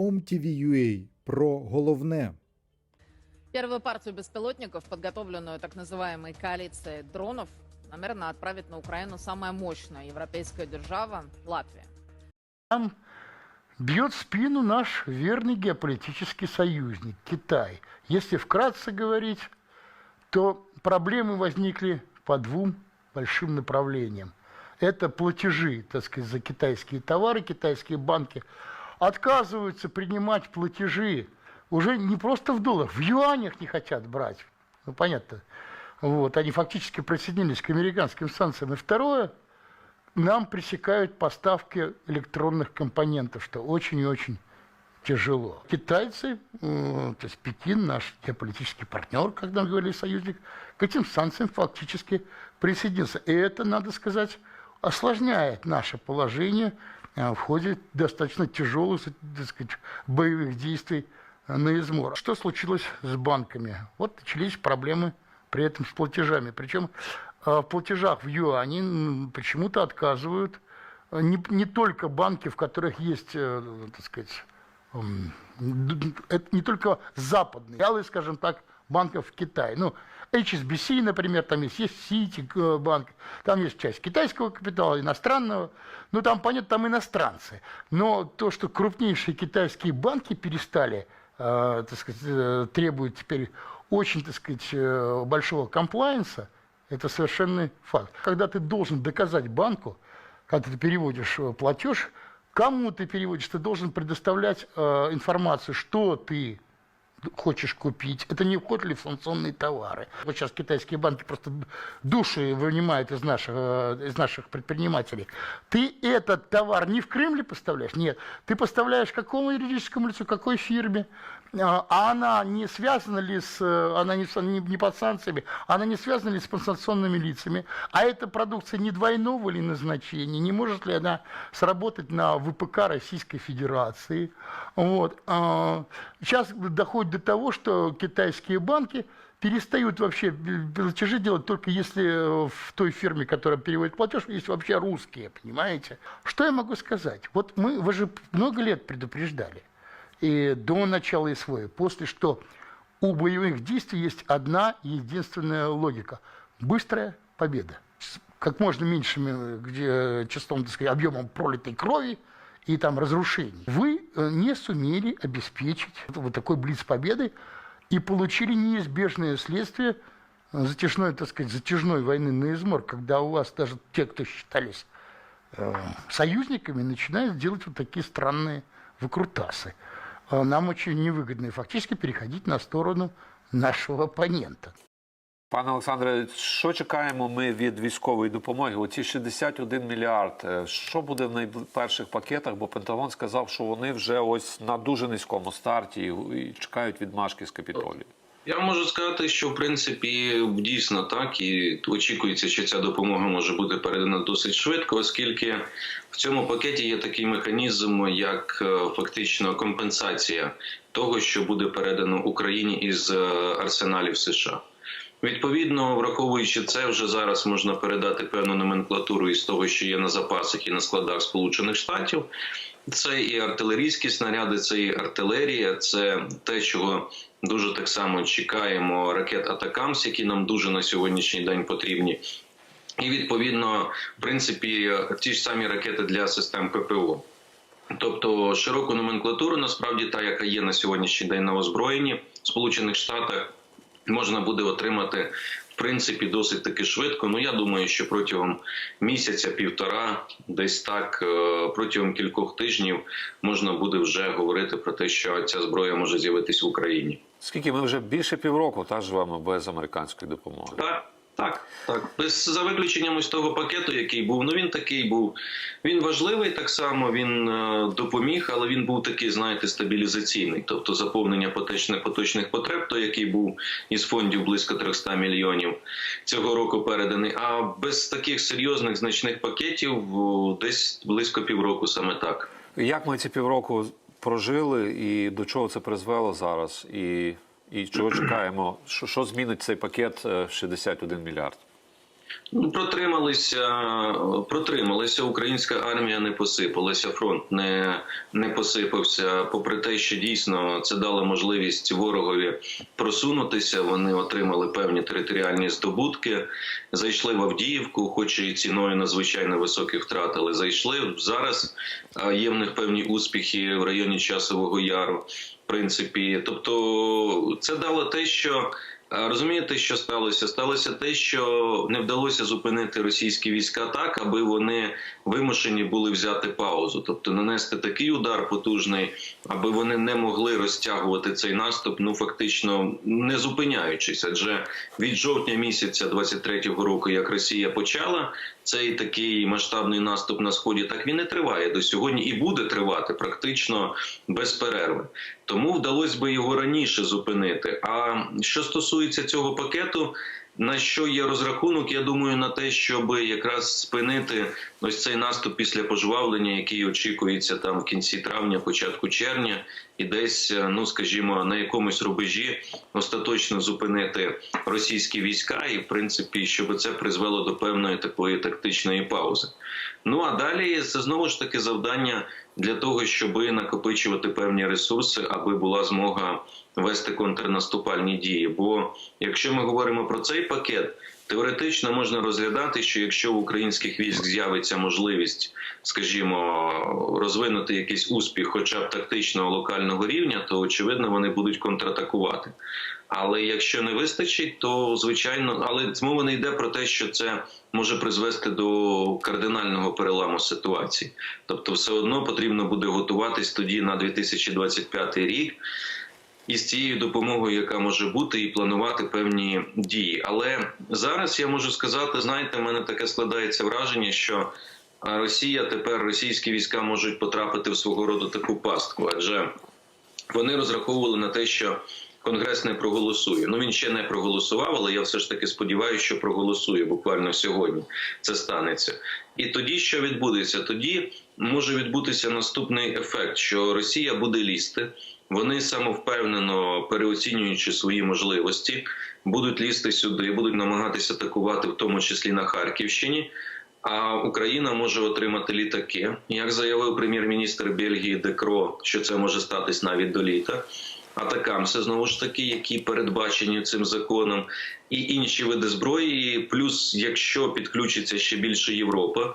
OMTV.ua про головне. Первую партию беспилотников, подготовленную так называемой коалицией дронов, намерена отправить на Украину самая мощная европейская держава – Латвия. Нам бьет спину наш верный геополитический союзник Китай. Если вкратце говорить, то проблемы возникли по двум большим направлениям. Это платежи, так сказать, за китайские товары, китайские банки отказываются принимать платежи уже не просто в долларах, в юанях не хотят брать. Ну, понятно. Вот, они фактически присоединились к американским санкциям. И второе, нам пресекают поставки электронных компонентов, что очень и очень тяжело. Китайцы, то есть Пекин, наш геополитический партнер, как нам говорили союзник, к этим санкциям фактически присоединился. И это, надо сказать, осложняет наше положение в ходе достаточно тяжелых, так сказать, боевых действий на измор. Что случилось с банками? Вот начались проблемы при этом с платежами. Причем э, в платежах в юане почему-то отказывают э, не, не только банки, в которых есть, э, так сказать, это не только западные, скажем так, банков в Китае. Ну, HSBC, например, там есть, есть Citi э, банк, там есть часть китайского капитала, иностранного, ну, там, понятно, там иностранцы. Но то, что крупнейшие китайские банки перестали, э, так сказать, э, требуют теперь очень, так сказать, э, большого комплайенса, это совершенный факт. Когда ты должен доказать банку, когда ты переводишь э, платеж, кому ты переводишь, ты должен предоставлять э, информацию, что ты хочешь купить. Это не входит ли в санкционные товары. Вот сейчас китайские банки просто души вынимают из наших, э, из наших предпринимателей. Ты этот товар не в Кремле поставляешь? Нет. Ты поставляешь какому юридическому лицу, какой фирме? А а она не связана ли с, она не, не, под санкциями, она не связана ли с санкционными лицами? А эта продукция не двойного ли назначения? Не может ли она сработать на ВПК Российской Федерации? Вот. А, Сейчас доходит до того, что китайские банки перестают вообще платежи делать только если э, в той фирме, которая переводит платеж, есть вообще русские, понимаете? Что я могу сказать? Вот мы, вы же много лет предупреждали, и до начала СВО, после, что у боевых действий есть одна единственная логика – быстрая победа. Как можно меньшим э, где, числом, так сказать, объемом пролитой крови и там разрушений. Вы э, не сумели обеспечить вот такой блиц победы и получили неизбежное следствие э, затяжной, так сказать, затяжной войны на измор, когда у вас даже те, кто считались э, союзниками, начинают делать вот такие странные выкрутасы. Э, Нам очень невыгодно и фактически переходить на сторону нашего оппонента. Пане Олександре, що чекаємо ми від військової допомоги? Оці 61 мільярд. е, Що буде в найперших пакетах? Бо Пентагон сказав, що вони вже ось на дуже низькому старті і чекають відмашки з капітолію. Я можу сказати, що в принципі дійсно так і очікується, що ця допомога може бути передана досить швидко, оскільки в цьому пакеті є такий механізм, як е, фактично компенсація того, що буде передано Україні із е, арсеналів США. Відповідно, враховуючи це, вже зараз можна передати певну номенклатуру із того, що є на запасах і на складах Сполучених Штатів. Це і артилерійські снаряди, це і артилерія, це те, чого дуже так само чекаємо ракет Атакамс, які нам дуже на сьогоднішній день потрібні. І відповідно, в принципі, ті ж самі ракети для систем ППО. Тобто широку номенклатуру, насправді та, яка є на сьогоднішній день на озброєнні в Сполучених Штатах, можна буде отримати в принципі досить таки швидко. Ну я думаю, що протягом місяця-півтора, десь так, е, протягом кількох тижнів можна буде вже говорити про те, що ця зброя може з'явитись в Україні. Скільки ми вже більше півроку та живемо без американської допомоги? Так, так, так. Без за виключенням ось того пакету, який був. Ну він такий був. Він важливий так само. Він е, допоміг, але він був такий, знаєте, стабілізаційний, тобто заповнення поточних поточних потреб, той, який був із фондів близько 300 мільйонів цього року переданий. А без таких серйозних значних пакетів о, десь близько півроку, саме так. Як ми ці півроку прожили і до чого це призвело зараз? І, і чого чекаємо? Що, що змінить цей пакет е, 61 мільярд? Ну, протрималися, протрималися. Українська армія не посипалася, фронт не, не посипався. Попри те, що дійсно це дало можливість ворогові просунутися. Вони отримали певні територіальні здобутки, зайшли в Авдіївку, хоч і ціною надзвичайно високих втрат, але зайшли. Зараз е, є в них певні успіхи в районі Часового Яру. В принципі, тобто це дало те, що Розумієте, що сталося? Сталося те, що не вдалося зупинити російські війська так, аби вони вимушені були взяти паузу, тобто нанести такий удар потужний, аби вони не могли розтягувати цей наступ, ну фактично не зупиняючись. Адже від жовтня місяця 23-го року, як Росія почала цей такий масштабний наступ на сході, так він і триває до сьогодні і буде тривати практично без перерви. Тому вдалося би його раніше зупинити. А що стосується цього пакету, на що є розрахунок, я думаю, на те, щоб якраз спинити ось цей наступ після пожвавлення, який очікується там в кінці травня, початку червня, і десь, е, ну скажімо, на якомусь рубежі остаточно зупинити російські війська, і в принципі, щоб це призвело до певної такої тактичної паузи. Ну а далі це знову ж таки завдання для того, щоб накопичувати певні ресурси, аби була змога вести контрнаступальні дії. Бо якщо ми говоримо про цей пакет, теоретично можна розглядати, що якщо в українських військ з'явиться можливість, скажімо, розвинути якийсь успіх, хоча б тактичного локального рівня, то очевидно вони будуть контратакувати. Але якщо не вистачить, то звичайно, але мова не йде про те, що це може призвести до кардинального переламу ситуації. Тобто, все одно потрібно буде готуватись тоді на 2025 рік із цією допомогою, яка може бути, і планувати певні дії. Але зараз я можу сказати, знаєте, в мене таке складається враження, що Росія тепер російські війська можуть потрапити в свого роду таку пастку, адже вони розраховували на те, що Конгрес не проголосує. Ну він ще не проголосував, але я все ж таки сподіваюся, що проголосує буквально сьогодні. Це станеться. І тоді що відбудеться? Тоді може відбутися наступний ефект, що Росія буде лізти. Вони самовпевнено переоцінюючи свої можливості, будуть лізти сюди, будуть намагатися атакувати, в тому числі на Харківщині. А Україна може отримати літаки. Як заявив прем'єр-міністр Бельгії Декро, що це може статись навіть до літа. Атакамси знову ж таки, які передбачені цим законом, і інші види зброї. Плюс, якщо підключиться ще більше Європа,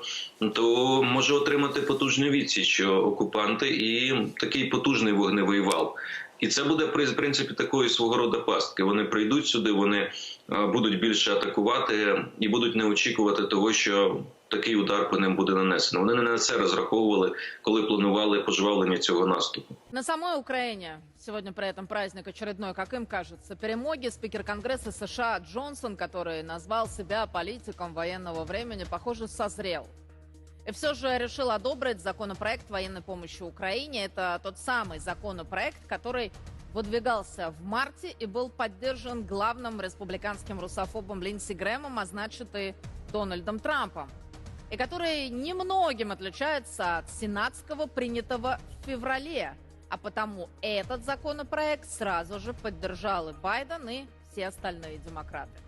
то може отримати потужну відсіч окупанти і такий потужний вогневий вал. І це буде при принципі такої свого роду пастки. Вони прийдуть сюди, вони е, будуть більше атакувати і будуть не очікувати того, що такий удар по ним буде нанесено. Вони не на це розраховували, коли планували пожвавлення цього наступу. На самой Украине сегодня при этом праздник очередной, как им кажется, перемоги. Спикер Конгресса США Джонсон, который назвал себя политиком военного времени, похоже, созрел. И все же решил одобрить законопроект военной помощи Украине. Это тот самый законопроект, который выдвигался в марте и был поддержан главным республиканским русофобом Линдси Грэмом, а значит и Дональдом Трампом И который немногим отличается от сенатского, принятого в феврале. А потому этот законопроект сразу же поддержал и Байден, и все остальные демократы.